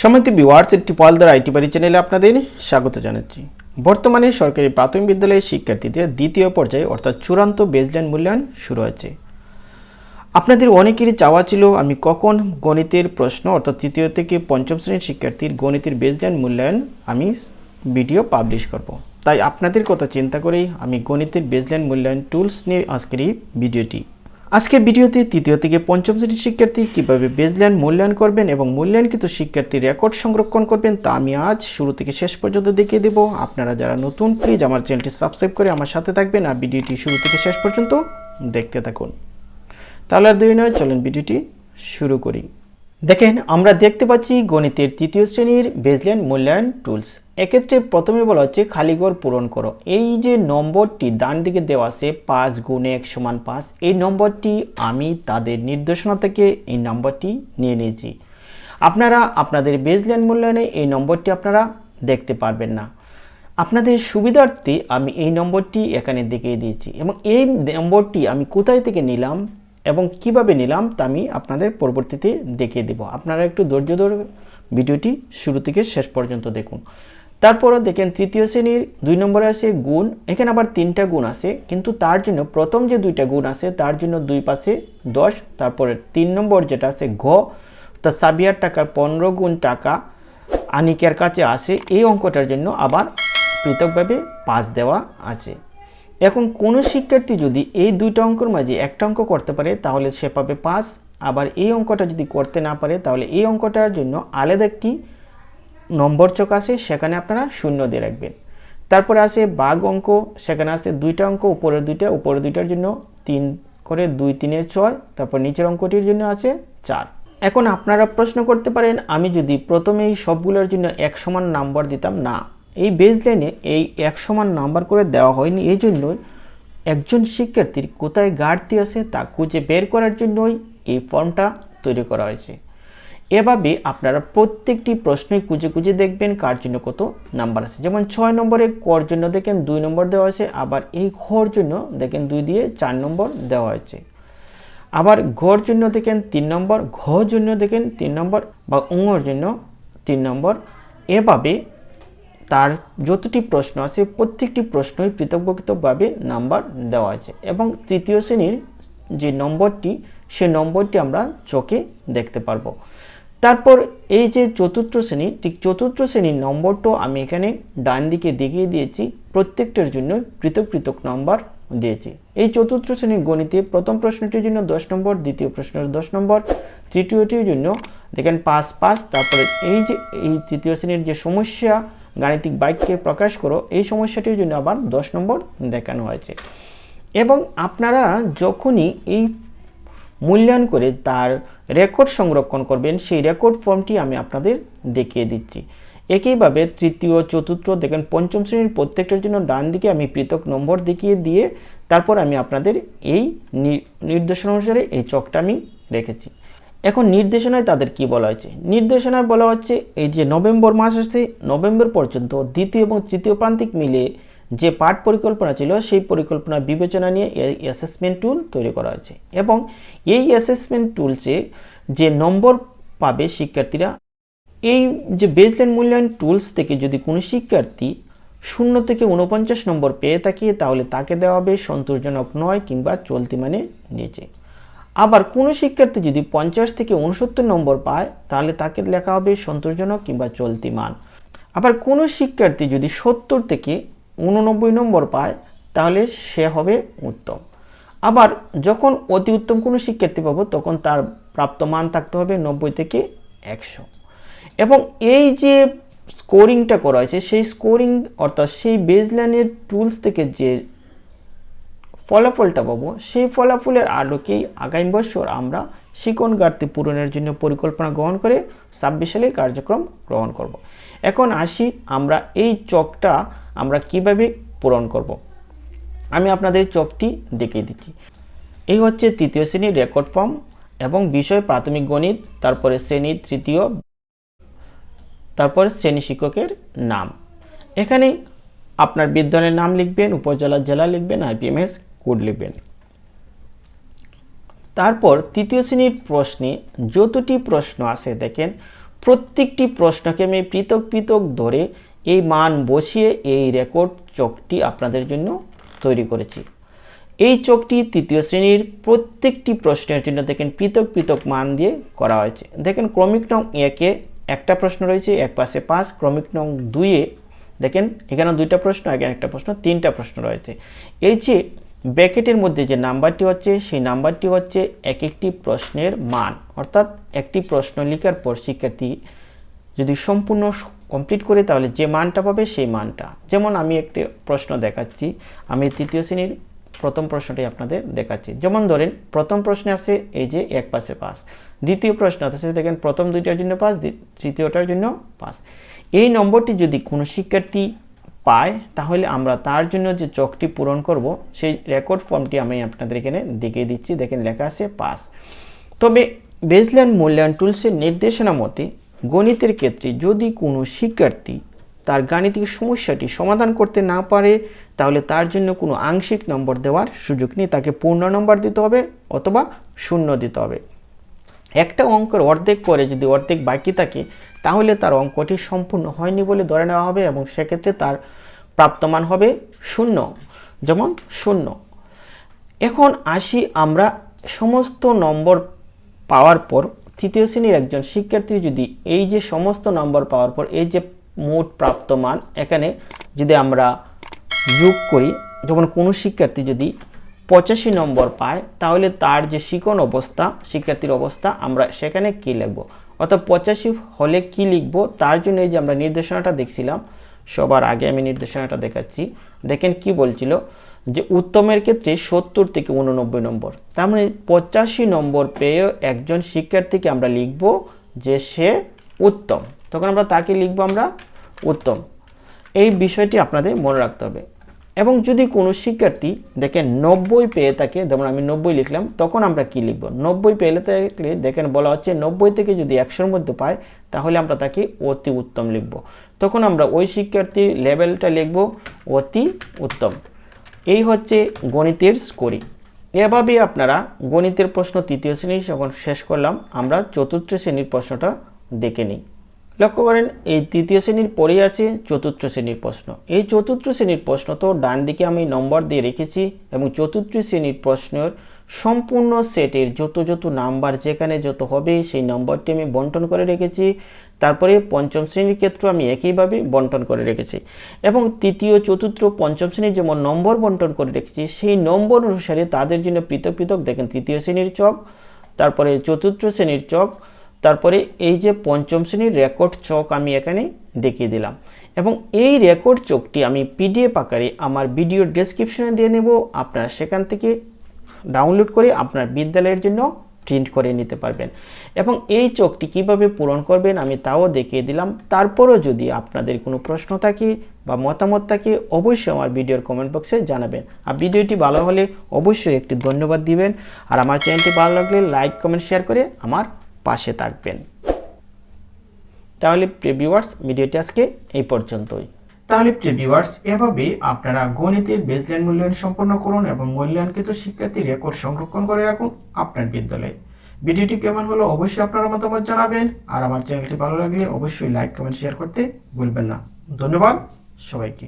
সমিত বিওয়ার্স একটি পলদার আইটি বাড়ি চ্যানেলে আপনাদের স্বাগত জানাচ্ছি বর্তমানে সরকারি প্রাথমিক বিদ্যালয়ের শিক্ষার্থীদের দ্বিতীয় পর্যায়ে অর্থাৎ চূড়ান্ত বেসলাইন মূল্যায়ন শুরু হয়েছে আপনাদের অনেকেরই চাওয়া ছিল, আমি কখন গণিতের প্রশ্ন অর্থাৎ তৃতীয় থেকে পঞ্চম শ্রেণির শিক্ষার্থীর গণিতের বেসলাইন মূল্যায়ন আমি ভিডিও পাবলিশ করব। তাই আপনাদের কথা চিন্তা করেই আমি গণিতের বেসলাইন মূল্যায়ন টুলস নিয়ে আজকের এই ভিডিওটি আজকের ভিডিওতে তৃতীয় থেকে পঞ্চম শ্রেণির শিক্ষার্থী কীভাবে বেজল্যান্ড মূল্যায়ন করবেন এবং মূল্যায়নকৃত শিক্ষার্থীর রেকর্ড সংরক্ষণ করবেন তা আমি আজ শুরু থেকে শেষ পর্যন্ত দেখিয়ে দেব। আপনারা যারা নতুন প্লিজ আমার চ্যানেলটি সাবস্ক্রাইব করে আমার সাথে থাকবেন আর ভিডিওটি শুরু থেকে শেষ পর্যন্ত দেখতে থাকুন। তাহলে আর দেরি নয়, চলেন ভিডিওটি শুরু করি। দেখেন, আমরা দেখতে পাচ্ছি গণিতের তৃতীয় শ্রেণির বেসলাইন মূল্যায়ন টুলস। এক্ষেত্রে প্রথমে বলা হচ্ছে খালিঘর পূরণ করো। এই যে নম্বরটি ডান দিকে দেওয়া আছে, পাঁচ গুণ এক সমান পাঁচ, এই নম্বরটি আমি তাদের নির্দেশনা থেকে এই নম্বরটি নিয়ে নিয়েছি। আপনারা আপনাদের বেসলাইন মূল্যায়নে এই নম্বরটি আপনারা দেখতে পারবেন না। আপনাদের সুবিধার্থে আমি এই নম্বরটি এখানে দেখিয়ে দিয়েছি এবং এই নম্বরটি আমি কোথায় থেকে নিলাম? এবং কীভাবে নিলাম তা আমি আপনাদের পরবর্তীতে দেখিয়ে দেব। আপনারা একটু ধৈর্য ধরে ভিডিওটি শুরু থেকে শেষ পর্যন্ত দেখুন। তারপরে দেখেন তৃতীয় শ্রেণির দুই নম্বরে আছে গুণ, এখানে আবার তিনটা গুণ আছে, কিন্তু তার জন্য প্রথম যে দুইটা গুণ আছে, তার জন্য দুই পাশে দশ, তারপরে তিন নম্বর যেটা আছে ঘ, তা সাবিয়ার টাকার পনেরো গুণ টাকা আনিকের কাছে আসে, এই অঙ্কটার জন্য আবার পৃথকভাবে পাস দেওয়া আছে। এখন কোনো শিক্ষার্থী যদি এই দুইটা অঙ্কের মাঝে একটা অঙ্ক করতে পারে, তাহলে সে পাবে পাস আবার এই অঙ্কটা যদি করতে না পারে, তাহলে এই অঙ্কটার জন্য আলাদা একটি নম্বর চোখ আছে, সেখানে আপনারা শূন্য দিয়ে রাখবেন। তারপরে আছে বাঘ অঙ্ক, সেখানে আছে দুইটা অঙ্ক, উপরের দুইটা, উপরের দুইটার জন্য তিন করে দুই তিনে ছয়, তারপর নিচের অঙ্কটির জন্য আছে চার। এখন আপনারা প্রশ্ন করতে পারেন, আমি যদি প্রথমে এই সবগুলোর জন্য এক সমান নাম্বার দিতাম, না। এই বেসলাইনে এই এক সমান নাম্বার করে দেওয়া হয়নি। এই জন্যই একজন শিক্ষার্থীর কোথায় ঘাটতি আছে তা খুঁজে বের করার জন্যই এই ফর্মটা তৈরি করা হয়েছে। এভাবে আপনারা প্রত্যেকটি প্রশ্নই খুঁজে খুঁজে দেখবেন কার জন্য কত নাম্বার আছে। যেমন ছয় নম্বরে কর জন্য দেখেন দুই নম্বর দেওয়া হয়েছে, আবার এই ঘর জন্য দেখেন দুই দিয়ে চার নম্বর দেওয়া হয়েছে। আবার ঘর জন্য দেখেন তিন নম্বর, ঘ জন্য দেখেন তিন নম্বর, বা উঙর জন্য তিন নম্বর। এভাবে তার যতটি প্রশ্ন আছে, প্রত্যেকটি প্রশ্নই পৃথক পৃথকভাবে নাম্বার দেওয়া আছে। এবং তৃতীয় শ্রেণির যে নম্বরটি, সে নম্বরটি আমরা চোখে দেখতে পারব। তারপর এই যে চতুর্থ শ্রেণি, ঠিক চতুর্থ শ্রেণির নম্বরটাও আমি এখানে ডান দিকে দেখিয়ে দিয়েছি। প্রত্যেকটার জন্য পৃথক পৃথক নম্বর দিয়েছি। এই চতুর্থ শ্রেণির গণিতে প্রথম প্রশ্নটির জন্য দশ নম্বর, দ্বিতীয় প্রশ্নের দশ নম্বর, তৃতীয়টির জন্য দেখেন পাঁচ পাঁচ, তারপরে এই যে, এই তৃতীয় শ্রেণির যে সমস্যা গাণিতিক বাক্যে প্রকাশ করো, এই সমস্যাটির জন্য আবার দশ নম্বর দেখানো হয়েছে। এবং আপনারা যখনই এই মূল্যায়ন করে তার রেকর্ড সংরক্ষণ করবেন, সেই রেকর্ড ফর্মটি আমি আপনাদের দেখিয়ে দিচ্ছি। একইভাবে তৃতীয়, চতুর্থ, দেখেন পঞ্চম শ্রেণির প্রত্যেকটার জন্য ডান দিকে আমি পৃথক নম্বর দেখিয়ে দিয়ে তারপর আমি আপনাদের এই নির্দেশনা অনুসারে এই চকটা আমি রেখেছি। এখন নির্দেশনায় তাদের কি বলা হয়েছে? নির্দেশনায় বলা হচ্ছে এই যে নভেম্বর মাস আসছে, নভেম্বর পর্যন্ত দ্বিতীয় এবং তৃতীয় প্রান্তিক মিলে যে পাঠ পরিকল্পনা ছিল, সেই পরিকল্পনা বিবেচনা নিয়ে এই অ্যাসেসমেন্ট টুল তৈরি করা হয়েছে। এবং এই অ্যাসেসমেন্ট টুলসে যে নম্বর পাবে শিক্ষার্থীরা, এই যে বেসলাইন মূল্যায়ন টুলস থেকে যদি কোনো শিক্ষার্থী শূন্য থেকে উনপঞ্চাশ নম্বর পেয়ে থাকে, তাহলে তাকে দেওয়া হবে সন্তোষজনক নয় কিংবা চলতি মানে নিচে। আবার কোনো শিক্ষার্থী যদি পঞ্চাশ থেকে উনসত্তর নম্বর পায়, তাহলে তাকে লেখা হবে সন্তোষজনক কিংবা চলতি মান আবার কোনো শিক্ষার্থী যদি সত্তর থেকে উননব্বই নম্বর পায়, তাহলে সে হবে উত্তম। আবার যখন অতি উত্তম কোনো শিক্ষার্থী পাবো, তখন তার প্রাপ্ত মান থাকতে হবে নব্বই থেকে একশো। এবং এই যে স্কোরিংটা করা হয়েছে, সেই স্কোরিং অর্থাৎ সেই বেজলাইনের টুলস থেকে যে ফলাফলটা পাবো সেই ফলাফলের আলোকেই আগামী বছর আমরা শিকন ঘাটতি পূরণের জন্য পরিকল্পনা গ্রহণ করে ছাব্বিশ সালে কার্যক্রম গ্রহণ করব। এখন আসি আমরা এই চকটা আমরা কীভাবে পূরণ করব। আমি আপনাদের চকটি দেখিয়ে দিচ্ছি এই হচ্ছে তৃতীয় শ্রেণির রেকর্ড ফর্ম এবং বিষয় প্রাথমিক গণিত, তারপরে শ্রেণি তৃতীয়, তারপর শ্রেণি শিক্ষকের নাম এখানে আপনার বিদ্যালয়ের নাম লিখবেন, উপজেলা, জেলা লিখবেন, আইপিএমএস কোড লিখবেন তারপর তৃতীয় শ্রেণির প্রশ্নে যতটি প্রশ্ন আছে, দেখেন, প্রত্যেকটি প্রশ্নকে আমি পৃথক পৃথক ধরে এই মান বসিয়ে এই রেকর্ড চকটি আপনাদের জন্য তৈরি করেছি। এই চকটি তৃতীয় শ্রেণির প্রত্যেকটি প্রশ্নের জন্য, দেখেন, পৃথক পৃথক মান দিয়ে করা হয়েছে। দেখেন, ক্রমিক নং একে একটা প্রশ্ন রয়েছে, এক পাশে পাঁচ, ক্রমিক নং দুইয়ে, দেখেন, এখানে দুইটা প্রশ্ন, এখানে একটা প্রশ্ন, তিনটা প্রশ্ন রয়েছে। এই যে ব্র্যাকেটের মধ্যে যে নাম্বারটি হচ্ছে, সেই নাম্বারটি হচ্ছে এক একটি প্রশ্নের মান। অর্থাৎ একটি প্রশ্ন লেখার পর শিক্ষার্থী যদি সম্পূর্ণ কমপ্লিট করে, তাহলে যে মানটা পাবে সেই মানটা। যেমন আমি একটি প্রশ্ন দেখাচ্ছি, আমি তৃতীয় শ্রেণির প্রথম প্রশ্নটি আপনাদের দেখাচ্ছি। যেমন ধরেন, প্রথম প্রশ্নে আছে এই যে এক পাশে পাস দ্বিতীয় প্রশ্ন আছে, দেখেন প্রথম দুইটার জন্য পাস তৃতীয়টার জন্য পাস এই নম্বরটি যদি কোনো শিক্ষার্থী পায় তাহলে আমরা তার জন্য যে চকটি পূরণ করব, সেই রেকর্ড ফর্মটি আমি আপনাদের এখানে দেখিয়ে দিচ্ছি। দেখেন লেখা আছে পাস তবে বেসল্যান্ড মূল্যায়ন টুলসের নির্দেশনা মতে গণিতের ক্ষেত্রে যদি কোনো শিক্ষার্থী তার গাণিতিক সমস্যাটি সমাধান করতে না পারে, তাহলে তার জন্য কোনো আংশিক নম্বর দেওয়ার সুযোগ নেই। তাকে পূর্ণ নম্বর দিতে হবে অথবা শূন্য দিতে হবে। একটা অঙ্কের অর্ধেক করে যদি অর্ধেক বাকি থাকে তাহলে তার অঙ্কটি সম্পূর্ণ হয়নি বলে ধরে নেওয়া হবে এবং সেক্ষেত্রে তার প্রাপ্তমান হবে শূন্য। যেমন শূন্য। এখন আসি আমরা সমস্ত নম্বর পাওয়ার পর তৃতীয় শ্রেণির একজন শিক্ষার্থী যদি এই যে সমস্ত নম্বর পাওয়ার পর এই যে মোট প্রাপ্ত মান এখানে যদি আমরা যোগ করি, যেমন কোনো শিক্ষার্থী যদি পঁচাশি নম্বর পায়, তাহলে তার যে শিকন অবস্থা, শিক্ষার্থীর অবস্থা, আমরা সেখানে কী লিখব? অর্থাৎ পঁচাশি হলে কি লিখব? তার জন্য এই যে আমরা নির্দেশনাটা দেখছিলাম, সবার আগে আমি নির্দেশনাটা দেখাচ্ছি। দেখেন কি বলছিল? যে উত্তমের ক্ষেত্রে সত্তর থেকে উননব্বই নম্বর। তার মানে পঁচাশি নম্বর পেয়ে একজন শিক্ষার্থীকে আমরা লিখব যে সে উত্তম। তখন আমরা তাকে লিখব আমরা উত্তম। এই বিষয়টি আপনাদের মনে রাখতে হবে। এবং যদি কোনো শিক্ষার্থী দেখেন নব্বই পেয়ে থাকে, যেমন আমি নব্বই লিখলাম, তখন আমরা কি লিখব? নব্বই পেলে থাকলে দেখেন বলা হচ্ছে নব্বই থেকে যদি একশোর মধ্যে পাই তাহলে আমরা তাকে অতি উত্তম লিখব। তখন আমরা ওই শিক্ষার্থীর লেভেলটা লিখব, অতি উত্তম। এই হচ্ছে গণিতের স্কোরিং এভাবেই আপনারা গণিতের প্রশ্ন তৃতীয় শ্রেণি যখন শেষ করলাম, আমরা চতুর্থ শ্রেণির প্রশ্নটা দেখে নিই। লক্ষ্য করেন, এই তৃতীয় শ্রেণির পরেই আছে চতুর্থ শ্রেণির প্রশ্ন। এই চতুর্থ শ্রেণির প্রশ্ন তো ডান দিকে আমি নম্বর দিয়ে রেখেছি এবং চতুর্থ শ্রেণির প্রশ্নের সম্পূর্ণ সেটের যত যত নাম্বার যেখানে যত হবে সেই নম্বরটি আমি বন্টন করে রেখেছি। তারপরে পঞ্চম শ্রেণির ক্ষেত্রে আমি একইভাবে বন্টন করে রেখেছি এবং তৃতীয়, চতুর্থ, পঞ্চম শ্রেণির যেমন নম্বর বন্টন করে রেখেছি, সেই নম্বর অনুসারে তাদের জন্য পৃথক পৃথক দেখেন, তৃতীয় শ্রেণির চক, তারপরে চতুর্থ শ্রেণির চক তারপরে এই যে পঞ্চম শ্রেণির রেকর্ড চক আমি এখানে দেখিয়ে দিলাম। এবং এই রেকর্ড চকটি আমি পিডিএফ আকারে আমার ভিডিও ডেসক্রিপশনে দিয়ে নেব। আপনারা সেখান থেকে ডাউনলোড করে আপনার বিদ্যালয়ের জন্য প্রিন্ট করে নিতে পারবেন। এবং এই চোখটি কীভাবে পূরণ করবেন আমি তাও দেখিয়ে দিলাম। তারপরও যদি আপনাদের কোনো প্রশ্ন থাকে বা মতামত থাকে, অবশ্যই আমার ভিডিওর কমেন্ট বক্সে জানাবেন। আর ভিডিওটি ভালো হলে অবশ্যই একটি ধন্যবাদ দিবেন। আর আমার চ্যানেলটি ভালো লাগলে লাইক কমেন্ট শেয়ার করে আমার পাশে থাকবেন। তাহলে প্রিভিউয়ার্স ভিডিওটি আজকে এই পর্যন্তই। তাহলে প্রিভিউয়ার্স এভাবে আপনারা গণিতের বেসলাইন মূল্যায়ন সম্পন্ন করুন এবং মূল্যায়নকৃত শিক্ষার্থী রেকর্ড সংরক্ষণ করে রাখুন আপনার বিদ্যালয়ে। ভিডিওটি কেমন হলো অবশ্যই আপনারা মতামত জানাবেন আর আমার চ্যানেলটি ভালো লাগলে অবশ্যই লাইক কমেন্ট শেয়ার করতে ভুলবেন না। ধন্যবাদ সবাইকে।